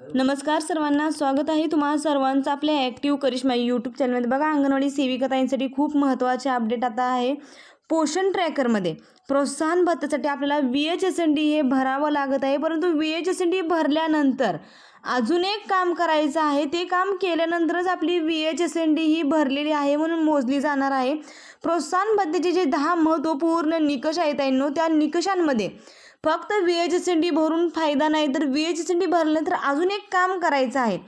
नमस्कार सर्वांना स्वागत आहे तुम्हाला सर्वांचं आपल्या ॲक्टिव्ह करिश्मा यूट्यूब चॅनलमध्ये बघा अंगणवाडी सेविकाताईंसाठी खूप महत्त्वाचे अपडेट आता आहे. पोषण ट्रॅकरमध्ये प्रोत्साहन भत्त्यासाठी आपल्याला V H S N D हे भरावं लागत आहे. परंतु V H S N D भरल्यानंतर अजून एक काम करायचं आहे. ते काम केल्यानंतरच आपली V H S N D ही भरलेली आहे म्हणून मोजली जाणार आहे. प्रोत्साहन भत्त्याचे जे दहा महत्त्वपूर्ण निकष आहेत त्या निकषांमध्ये फक्त व्ही एच डी भरून फायदा नाही तर व्ही एच एस डी भरलं तर अजून एक काम करायचं आहे.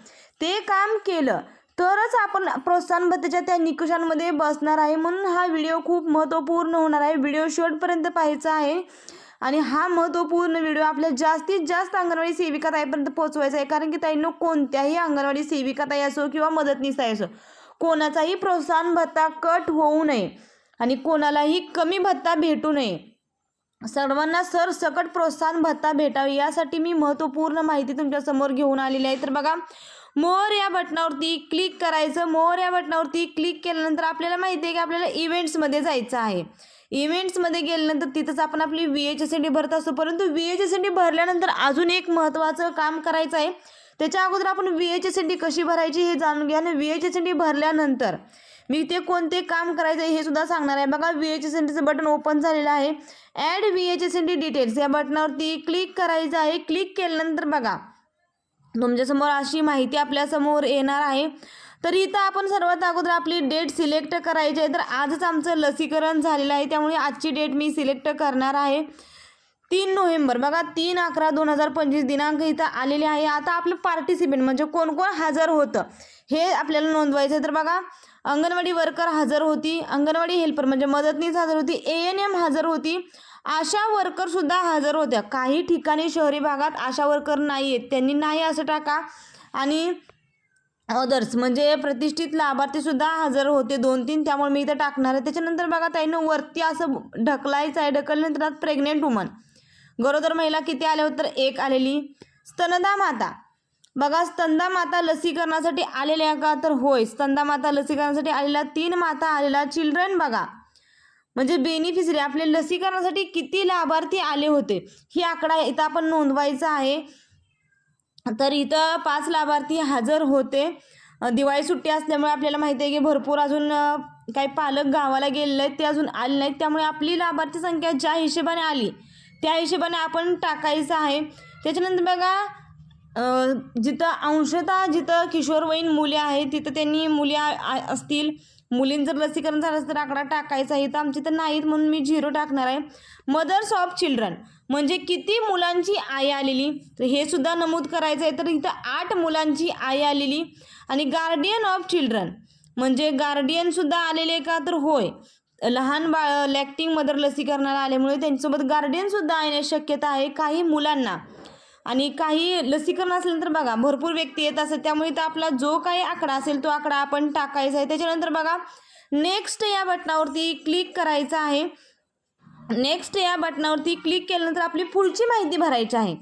ते काम केलं तरच आपण प्रोत्साहन भत्त्याच्या त्या निकषांमध्ये बसणार आहे म्हणून हा व्हिडिओ खूप महत्त्वपूर्ण होणार आहे. व्हिडिओ शेवटपर्यंत पाहायचा आहे. आणि हा महत्त्वपूर्ण व्हिडिओ आपल्या जास्तीत जास्त अंगणवाडी सेविका ताईपर्यंत पोहोचवायचा आहे. कारण की ताईंनो कोणत्याही अंगणवाडी सेविका ताई असो किंवा मदतनीस ताई असो कोणाचाही प्रोत्साहन भत्ता कट होऊ नये आणि कोणालाही कमी भत्ता भेटू नये. सर्वांना सरसकट प्रोत्साहन भत्ता भेटावे यासाठी मी महत्त्वपूर्ण माहिती तुमच्यासमोर घेऊन आलेली आहे. तर बघा मोर या बटनावरती क्लिक करायचं. मोर या बटनावरती क्लिक केल्यानंतर आपल्याला माहिती आहे की आपल्याला इव्हेंट्समध्ये जायचं आहे. इव्हेंट्समध्ये गेल्यानंतर तिथंच आपण आपली V H S N D भरत असतो. परंतु V H S N D भरल्यानंतर अजून एक महत्त्वाचं काम करायचं आहे. त्याच्या अगोदर आपण V H S N D कशी भरायची हे जाणून घ्या. आणि V H S N D भरल्यानंतर मी इथे कोणते काम करायचं आहे हे सुद्धा सांगणार आहे. बघा व्ही एच एस एन टीचं बटन ओपन झालेलं आहे. Add V H S N T details या बटनावरती क्लिक करायचं आहे. क्लिक केल्यानंतर बघा तुमच्यासमोर अशी माहिती आपल्यासमोर येणार आहे. तर इथं आपण सर्वात अगोदर आपली डेट सिलेक्ट करायची आहे. तर आजच आमचं लसीकरण झालेलं आहे. त्यामुळे आजची डेट मी सिलेक्ट करणार आहे. तीन नोव्हेंबर. बघा तीन अकरा दोन हजार पंचवीस दिनांक इथं आलेले आहे. आता आपलं पार्टिसिपेंट म्हणजे कोण कोण हजर होतं. हे आपल्याला नोंदवायचं आहे तर बघा अंगणवाडी वर्कर हजर होती अंगणवाडी हेल्पर म्हणजे मदतनीस हजर होती ए एन एम हजर होती आशा वर्करसुद्धा हजर होत्या. काही ठिकाणी शहरी भागात आशा वर्कर नाही आहेत त्यांनी नाही असं टाका. आणि अदर्स म्हणजे प्रतिष्ठित लाभार्थीसुद्धा हजर होते दोन तीन त्यामुळे मी इथं टाकणार आहे. त्याच्यानंतर बघा ताईनं वरती असं ढकलायचं आहे. ढकलल्यानंतर प्रेग्नेंट वुमन गरोदर महिला किती आल्या होत्या तर एक आलेली? स्तनदा माता. बघा स्तंदा माता लसीकरणासाठी आलेल्या का? तर होय स्तंदा माता लसीकरणासाठी आलेल्या तीन माता आलेला चिल्ड्रन बघा. म्हणजे बेनिफिशरी आपले लसीकरणासाठी किती लाभार्थी आले होते? ही आकडा इथं आपण नोंदवायचा आहे. तर इथं पाच लाभार्थी हजर होते. दिवाळी सुट्टी असल्यामुळे आपल्याला माहिती आहे की भरपूर अजून काही पालक गावाला गेलेले आहेत ते अजून आले नाहीत. त्यामुळे आपली लाभार्थी संख्या ज्या हिशेबाने आली त्या हिशोबाने आपण टाकायचं आहे. त्याच्यानंतर बघा जिथं अंशतः जिथं किशोरवयीन मुले आहेत तिथं त्यांनी मुली असतील. मुलींचं लसीकरण झालं तर आकडा टाकायचा आहे. तर आमच्या इथं नाहीत म्हणून मी झिरो टाकणार आहे. मदर्स ऑफ चिल्ड्रन म्हणजे किती मुलांची आई आलेली? तर हे सुद्धा नमूद करायचं आहे. तर इथं आठ मुलांची आई आलेली आणि गार्डियन ऑफ चिल्ड्रन म्हणजे गार्डियनसुद्धा आलेले का? तर होय. लहान बाळ लॅक्टिंग मदर लसीकरणाला आल्यामुळे त्यांच्यासोबत गार्डियनसुद्धा येण्याची शक्यता आहे. काही मुलांना आणि काही लसीकरण असल्यानंतर बघा भरपूर व्यक्ती येत असतात त्यामुळे तर आपला जो काही आकडा असेल तो आकडा आपण टाकायचा आहे. त्याच्यानंतर बघा नेक्स्ट या बटनावरती क्लिक करायचं आहे. नेक्स्ट या बटनावरती क्लिक केल्यानंतर आपली पुढची माहिती भरायची आहे.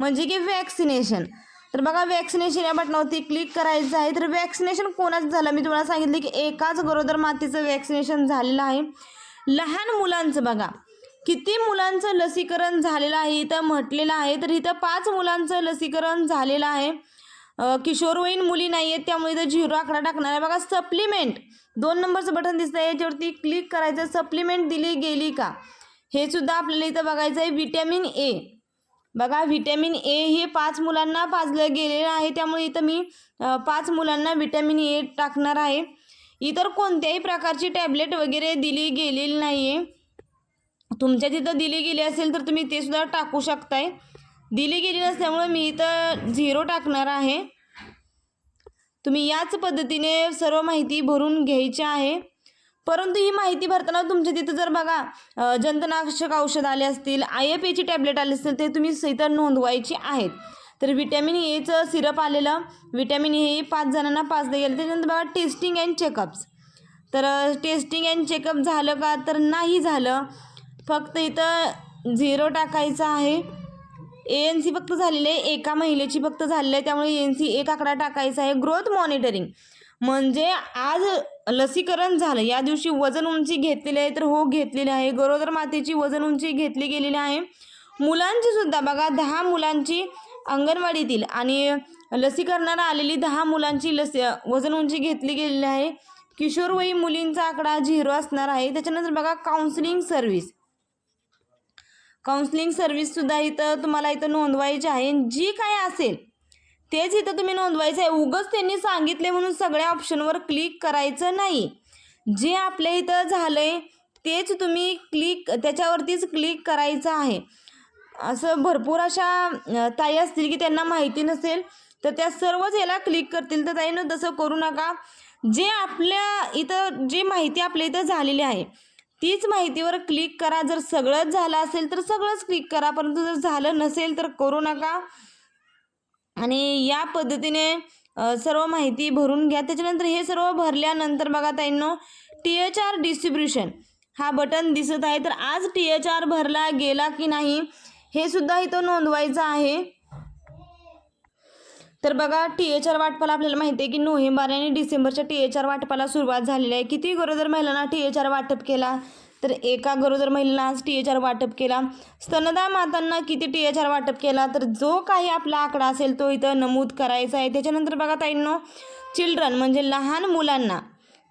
म्हणजे की वॅक्सिनेशन तर बघा वॅक्सिनेशन या बटनावरती क्लिक करायचं आहे. तर वॅक्सिनेशन कोणाचं झालं? मी तुम्हाला सांगितलं की एकाच गरोदर मातेचं वॅक्सिनेशन झालेलं आहे. लहान मुलांचं बघा. किती मुलांचं लसीकरण झालेलं आहे इथं म्हटलेलं आहे तर इथं पाच मुलांचं लसीकरण झालेलं आहे. किशोरवयीन मुली नाही आहेत त्यामुळे इथं झिरो आकडा टाकणार आहे. बघा सप्लिमेंट. दोन नंबरचं बटन दिसतं आहे याच्यावरती क्लिक करायचं. सप्लिमेंट दिली गेली का? हे सुद्धा आपल्याला इथं बघायचं आहे व्हिटॅमिन ए. बघा व्हिटॅमिन ए हे पाच मुलांना पाजलं गेलेलं आहे त्यामुळे इथं मी पाच मुलांना व्हिटॅमिन ए टाकणार आहे. इतर कोणत्याही प्रकारची टॅबलेट वगैरे दिली गेलेली नाही आहे तुमच्या तिथं दिली गेली असेल तर तुम्ही ते सुद्धा टाकू शकताय. दिली गेली नसल्यामुळे मी इथं झिरो टाकणार आहे. तुम्ही याच पद्धतीने सर्व माहिती भरून घ्यायची आहे. परंतु ही माहिती भरताना तुमच्या तिथं जर बघा जंतनाशक औषध आले असतील आय एफ एची टॅबलेट आले असतील ते तुम्ही इथं नोंदवायची आहेत. तर विटॅमिन एचं सिरप आलेलं विटॅमिन ए हे पाच जणांना पाच दे गेलं त्याच्यानंतर बघा टेस्टिंग अँड चेकअप्स. तर टेस्टिंग अँड चेकअप झालं का तर नाही झालं. फक्त इथं झिरो टाकायचा आहे. ए एन सी फक्त झालेली आहे. एका महिलेची फक्त झालेली आहे. त्यामुळे ए एन सी एक आकडा टाकायचा आहे. ग्रोथ मॉनिटरिंग म्हणजे आज लसीकरण झालं. या दिवशी वजन उंची घेतलेली आहे तर हो घेतलेली आहे. गरोदर मातेची वजन उंची घेतली गेलेली आहे. मुलांची सुद्धा बघा दहा मुलांची अंगणवाडीतील आणि लसीकरणाला आलेली दहा मुलांची लसी वजन उंची घेतली गेलेली आहे. किशोरवयी मुलींचा आकडा झिरो असणार आहे. त्याच्यानंतर बघा काउन्सिलिंग सर्व्हिस काउन्सिलिंग सर्व्हिससुद्धा इथं तुम्हाला इथं नोंदवायची आहे. जी काय असेल तेच इथं तुम्ही नोंदवायचं आहे. उगच त्यांनी सांगितले म्हणून सगळ्या ऑप्शनवर क्लिक करायचं नाही. जे आपल्या इथं झालं आहे तेच तुम्ही क्लिक त्याच्यावरतीच क्लिक करायचं आहे. असं भरपूर अशा ताई असतील की त्यांना माहिती नसेल तर त्या सर्वच याला क्लिक करतील. तर ताईनं तसं करू नका. जे आपल्या इथं जी माहिती आपल्या इथं झालेली आहे तीच माहितीवर क्लिक करा. जर सगळंच झालं असेल तर सगळंच क्लिक करा. परंतु जर झालं नसेल तर करू नका. आणि या पद्धतीने सर्व माहिती भरून घ्या. त्याच्यानंतर हे सर्व भरल्यानंतर बघा ताईंनो टी एच आर डिस्ट्रीब्युशन हा बटन दिसत आहे. तर आज टी एच आर भरला गेला की नाही हे सुद्धा इथं नोंदवायचं आहे. तर बघा टी एच आर वाटपाला आपल्याला माहिती आहे की नोव्हेंबर आणि डिसेंबरच्या टी एच आर वाटपाला सुरुवात झालेली आहे. किती गरोदर महिलांना टी एच आर वाटप केला? तर एका गरोदर महिलेला आज टी एच आर वाटप केला. स्तनदा मातांना किती टी एच आर वाटप केला? तर जो काही आपला आकडा असेल तो इथं नमूद करायचा आहे. त्याच्यानंतर बघा ताईंनो चिल्ड्रन म्हणजे लहान मुलांना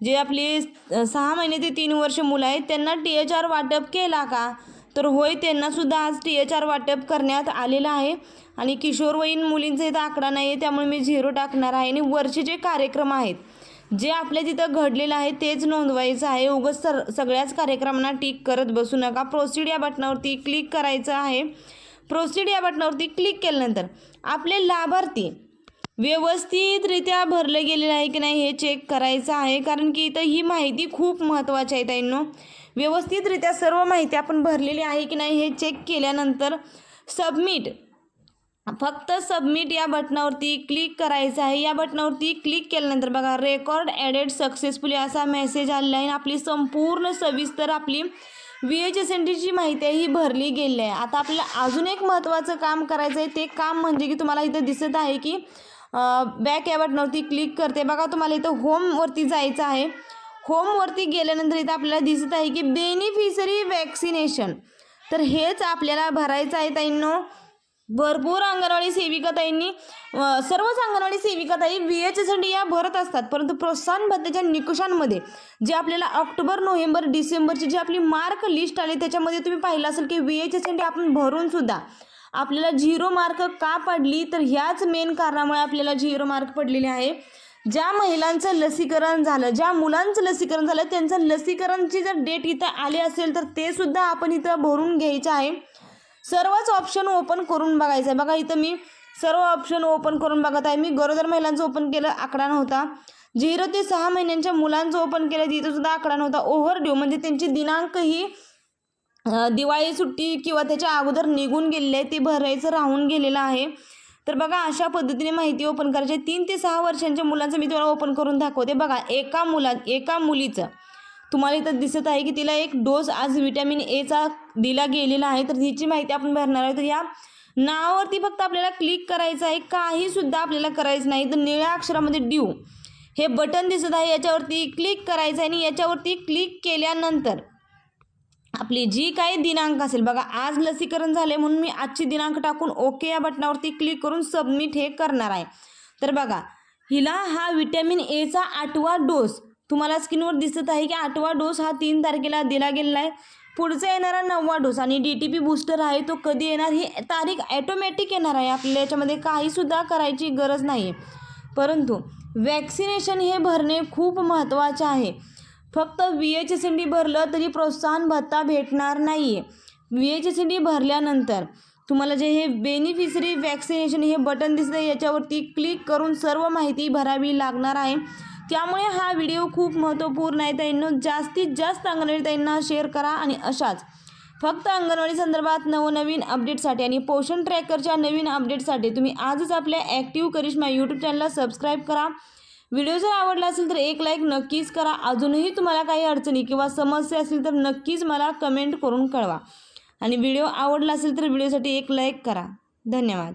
जे आपली सहा महिने ते तीन वर्ष मुलं आहेत त्यांना टी एच आर वाटप केला का? तर होय त्यांनासुद्धा आज टी एच आर वाटप करण्यात आलेलं आहे. आणि किशोरवयीन मुलींचा इथं आकडा नाही आहे त्यामुळे मी झिरो टाकणार आहे. आणि वरचे जे कार्यक्रम आहेत जे आपल्या तिथं घडलेलं आहे तेच नोंदवायचं आहे. उगाच सर सगळ्याच कार्यक्रमांना टिक करत बसू नका. प्रोसीड या बटनावरती क्लिक करायचं आहे. प्रोसीड या बटनावरती क्लिक केल्यानंतर आपले लाभार्थी व्यवस्थितरित्या भरले गेलेले आहे की नाही हे चेक करायचं आहे. कारण की इथं ही माहिती खूप महत्त्वाची आहे ताईंनो. व्यवस्थितरित्या सर्व माहिती आपण भरलेली आहे की नाही हे चेक केल्यानंतर सबमिट फक्त सबमिट या बटनावरती क्लिक करायचं आहे. या बटनावरती क्लिक केल्यानंतर बघा रेकॉर्ड ॲडेड सक्सेसफुली असा मेसेज आलेला आहे. आणि आपली संपूर्ण सविस्तर आपली व्ही एच एस एन टीची माहिती आहे ही भरली गेली आहे. आता आपल्याला अजून एक महत्त्वाचं काम करायचं आहे. ते काम म्हणजे की तुम्हाला इथं दिसत आहे की बॅक या बटनावरती क्लिक करते. बघा तुम्हाला इथं होमवरती जायचं आहे. होमवरती गेल्यानंतर इथं आपल्याला दिसत आहे की बेनिफिशरी वॅक्सिनेशन तर हेच आपल्याला भरायचं आहे ताईंनो. भरपूर अंगणवाडी सेविका ताईंनी सर्वच अंगणवाडी सेविका ताई व्ही एच एस या भरत असतात. परंतु प्रोत्साहन भत्त्याच्या निकषांमध्ये जे आपल्याला ऑक्टोबर नोव्हेंबर डिसेंबरची जी आपली मार्क लिस्ट आली त्याच्यामध्ये तुम्ही पाहिलं असेल की व्ही एच एस आपण भरून सुद्धा आपल्याला झिरो मार्क का पडली? तर ह्याच मेन कारणामुळे आपल्याला झिरो मार्क पडलेले आहे. ज्या महिलांचं लसीकरण झालं ज्या मुलांचं लसीकरण झालं त्यांचं लसीकरणची जर डेट इथं आली असेल तर ते सुद्धा आपण इथं भरून घ्यायचं आहे. सर्वच ऑप्शन ओपन करून बघायचं आहे. बघा इथं मी सर्व ऑप्शन ओपन करून बघत आहे. मी गरोदर महिलांचं ओपन केलं आकडा नव्हता. झिरो ते सहा महिन्यांच्या मुलांचं ओपन केलं तिथं सुद्धा आकडा नव्हता. ओव्हर ड्यू म्हणजे त्यांची दिनांक ही दिवाळी सुट्टी किंवा त्याच्या अगोदर निघून गेलेले आहे ते भरायचं राहून गेलेलं आहे. तर बघा अशा पद्धतीने माहिती ओपन करायची. आहे. तीन ते सहा वर्षांच्या मुलांचं मी तुम्हाला ओपन करून दाखवते. बघा एका मुला एका मुलीचं तुम्हाला इथं दिसत आहे की तिला एक डोस आज विटॅमिन एचा दिला गेलेला आहे. तर हिची माहिती आपण भरणार आहे. तर या नावावरती फक्त आपल्याला क्लिक करायचं आहे. काहीसुद्धा आपल्याला करायचं नाही. तर निळ्या अक्षरामध्ये ड्यू हे बटन दिसत आहे. याच्यावरती क्लिक करायचं आहे आणि याच्यावरती क्लिक केल्यानंतर आपली जी काही दिनांक असेल बघा आज लसीकरण झाले म्हणून मी आजची दिनांक टाकून ओके या बटनावरती क्लिक करून सबमिट हे करणार आहे. तर बघा हिला हा विटॅमिन एचा आठवा डोस तुम्हाला स्क्रीनवर दिसत आहे की आठवा डोस हा तीन तारखेला दिला गेलेला आहे. पुढचा येणारा नववा डोस आणि डी टी पी बूस्टर आहे तो कधी येणार ही तारीख ॲटोमॅटिक येणार आहे. आपल्याला याच्यामध्ये काहीसुद्धा करायची गरज नाही आहे परंतु वॅक्सिनेशन हे भरणे खूप महत्त्वाचे आहे. फक्त V H S N D भरलं तरी प्रोत्साहन भत्ता भेटणार नाही. आहे V H S N D भरल्यानंतर तुम्हाला जे हे बेनिफिशरी वॅक्सिनेशन हे बटन दिसतं याच्यावरती क्लिक करून सर्व माहिती भरावी लागणार आहे. त्यामुळे हा व्हिडिओ खूप महत्त्वपूर्ण आहे त्यांना जास्तीत जास्त अंगणवाडी त्यांना शेअर करा आणि अशाच फक्त अंगणवाडी संदर्भात नवनवीन अपडेटसाठी आणि पोषण ट्रॅकरच्या नवीन अपडेटसाठी तुम्ही आजच आपल्या ॲक्टिव्ह करिश्मा यूट्यूब चॅनलला सबस्क्राईब करा. व्हिडिओ जर आवडला असेल तर एक लाईक नक्कीच करा. अजूनही तुम्हाला काही अडचणी किंवा समस्या असतील तर नक्कीच मला कमेंट करून कळवा. आणि व्हिडिओ आवडला असेल तर व्हिडिओसाठी एक लाईक करा. धन्यवाद.